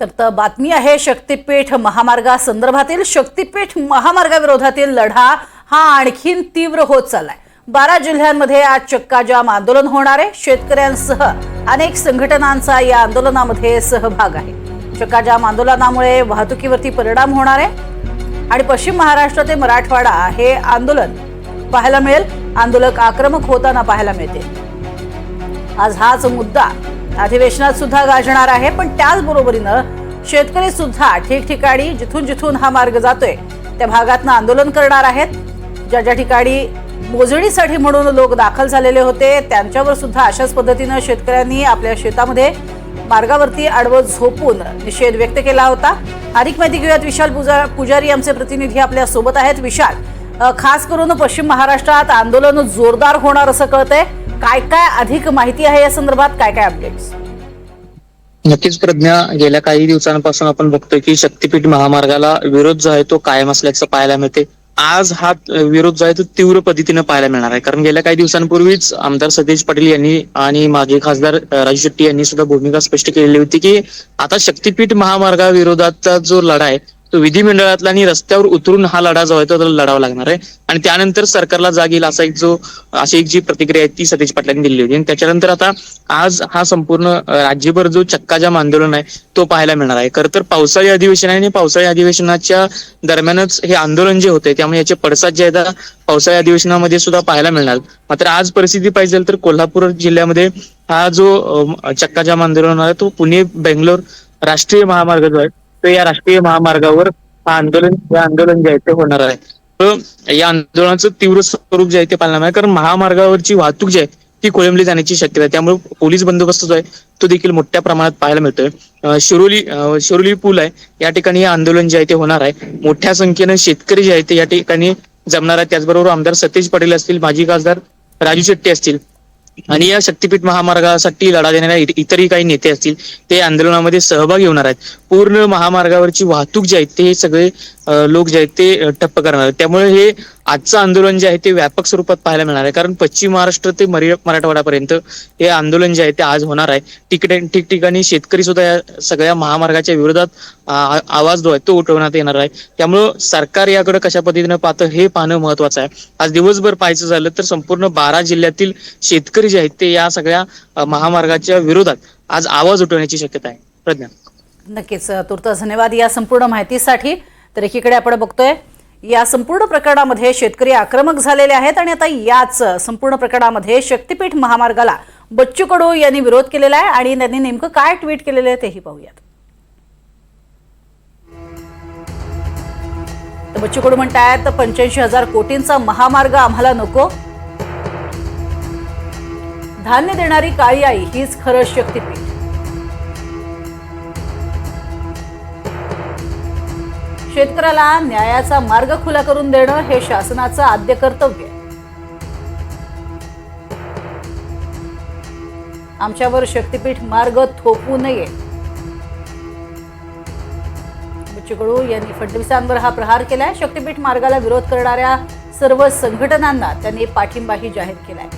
तर बातमी आहे शक्तीपीठ महामार्गासंदर्भातील शक्तीपीठ महामार्गाविरोधातील लढा हा आणखीन तीव्र होत चाललाय. बारा जिल्ह्यांमध्ये आज चक्काजाम आंदोलन होणार आहे. शेतकऱ्यांसह अनेक संघटनांचा या आंदोलनामध्ये सहभाग आहे. चक्काजाम आंदोलनामुळे वाहतुकीवरती परिणाम होणार आहे. आणि पश्चिम महाराष्ट्र ते मराठवाडा हे आंदोलन पाहायला मिळेल. आंदोलक आक्रमक होताना पाहायला मिळते. आज हाच मुद्दा अधिवेशनात सुद्धा गाजणार आहे पण त्याचबरोबरीनं शेतकरी सुद्धा ठिकठिकाणी जिथून जिथून हा मार्ग जातोय त्या भागातनं आंदोलन करणार आहेत. ज्या ज्या ठिकाणी मोजणीसाठी म्हणून लोक दाखल झालेले होते त्यांच्यावर सुद्धा अशाच पद्धतीनं शेतकऱ्यांनी आपल्या शेतामध्ये मार्गावरती आडवं झोपून निषेध व्यक्त केला होता. अधिक माहिती घेऊयात विशाल पुजा पुजारी आमचे प्रतिनिधी आपल्यासोबत आहेत. विशाल खास करून पश्चिम महाराष्ट्रात आंदोलन जोरदार होणार असं कळतंय. काय काय अधिक माहिती आहे या संदर्भात? काय काय अपडेट्स नक्कीच प्रज्ञा गेल्या काही दिवसांपासून आपण बघतोय की शक्तीपीठ महामार्गाला विरोध जो आहे तो कायम असल्याचं पाहायला मिळते. आज हा विरोध जो आहे तो तीव्र पद्धतीने पाहायला मिळणार आहे. कारण गेल्या काही दिवसांपूर्वीच आमदार सतीश पाटील यांनी आणि माजी खासदार राजू शेट्टी यांनी सुद्धा भूमिका स्पष्ट केलेली होती की आता शक्तीपीठ महामार्गाविरोधाचा जो लढा आहे तो विधिमंडळातला आणि रस्त्यावर उतरून हा लढा जो आहे तो लढावा लागणार आहे. आणि त्यानंतर सरकारला जाग येईल असा एक जो अशी एक जी प्रतिक्रिया आहे ती सतेज पाटलांनी दिलेली होती. आणि त्याच्यानंतर आता आज हा संपूर्ण राज्यभर जो चक्काजाम आंदोलन आहे तो पाहायला मिळणार आहे. खरं तर पावसाळी अधिवेशन आहे आणि पावसाळी अधिवेशनाच्या दरम्यानच हे आंदोलन जे होते त्यामुळे याचे पडसाद जे आहेत पावसाळी अधिवेशनामध्ये सुद्धा पाहायला मिळणार. मात्र आज परिस्थिती पाहिजे तर कोल्हापूर जिल्ह्यामध्ये हा जो चक्काजाम आंदोलन आहे तो पुणे बेंगलोर राष्ट्रीय महामार्ग जो आहे तो या राष्ट्रीय महामार्गावर हा आंदोलन या आंदोलन जे आहे ते होणार आहे. या आंदोलनाचं तीव्र स्वरूप जे आहे ते पाळणार आहे कारण महामार्गावरची वाहतूक जी आहे ती खोळंबली जाण्याची शक्यता आहे. त्यामुळे पोलीस बंदोबस्त जो आहे तो देखील मोठ्या प्रमाणात पाहायला मिळतोय. शिरोली शिरोली पूल आहे या ठिकाणी हे आंदोलन जे आहे ते होणार आहे. मोठ्या संख्येनं शेतकरी जे आहेत ते या ठिकाणी जमणार आहे त्याचबरोबर आमदार सतेज पटेल असतील माजी खासदार राजू शेट्टी असतील. आणि या शक्तीपीठ महामार्गासाठी लढा देणाऱ्या इतरही काही नेते असतील ते आंदोलनामध्ये सहभागी होणार आहेत. पूर्ण महामार्गावरची वाहतूक जी आहे ते हे सगळे लोक जे आहेत ते ठप्प करणार आहेत. त्यामुळे हे आजचं आंदोलन जे आहे ते व्यापक स्वरूपात पाहायला मिळणार आहे. कारण पश्चिम महाराष्ट्र ते मराठवाड्यापर्यंत हे आंदोलन जे आहे ते आज होणार आहे. ठिकठिकाणी ठिकठिकाणी शेतकरी सुद्धा या सगळ्या महामार्गाच्या विरोधात आवाज जो आहे तो उठवण्यात येणार आहे. त्यामुळं सरकार याकडे कशा पद्धतीनं पाहतं हे पाहणं महत्वाचं आहे. आज दिवसभर पाहायचं झालं तर संपूर्ण बारा जिल्ह्यातील शेतकरी जे आहेत ते या सगळ्या महामार्गाच्या विरोधात आज आवाज उठवण्याची शक्यता आहे. प्रज्ञा. नक्कीच तुर्त धन्यवाद या संपूर्ण माहितीसाठी. तर एकीकडे आपण बघतोय या संपूर्ण प्रकरणामध्ये शेतकरी आक्रमक झालेले आहेत आणि आता याच संपूर्ण प्रकरणामध्ये शक्तीपीठ महामार्गाला बच्चू कडू यांनी विरोध केलेला आहे आणि त्यांनी नेमकं काय ट्विट केलेलं आहे तेही पाहूयात. तर बच्चू कडू म्हणतायत पंच्याऐंशी हजार कोटींचा महामार्ग आम्हाला नको. धान्य देणारी काळी आई हीच खरं शक्तीपीठ. शेतकऱ्याला न्यायाचा मार्ग खुला करून देणं हे शासनाचं आद्य कर्तव्य आहे. आमच्यावर शक्तीपीठ मार्ग थोपू नये. बच्चू कडू यांनी फडणवीसांवर हा प्रहार केलाय. शक्तीपीठ मार्गाला विरोध करणाऱ्या सर्व संघटनांना त्यांनी पाठिंबाही जाहीर केलाय.